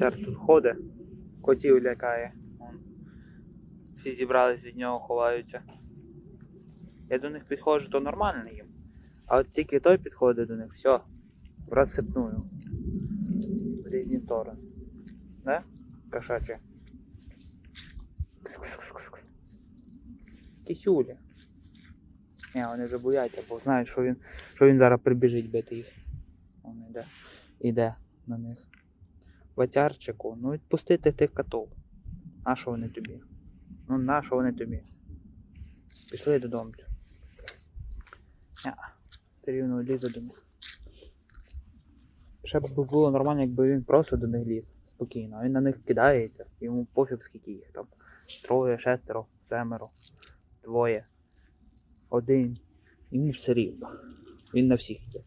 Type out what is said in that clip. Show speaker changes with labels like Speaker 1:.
Speaker 1: Вівцар тут ходить, котів лякає. Всі зібрались від нього, ховаються. Я до них підходжу, то нормально їм. А от тільки той підходить до них, все, розсипную. Різні сторони. Да? Кошаче. Кс-кс-кс-кс. Кисюля. Ні, вони вже бояться, бо знають, що він, що він зараз прибіжить бити їх. Він іде. Іде на них. Ватярчику, ну відпустити тих котов. На що вони тобі? Ну на що вони тобі? Пішли додому. Все рівно лізе до них. Ще б було нормально, якби він просто до них ліз спокійно. Він на них кидається, йому пофіг скільки їх там. Троє, шестеро, семеро, двоє, один. Йому все рівно. Він на всіх йде.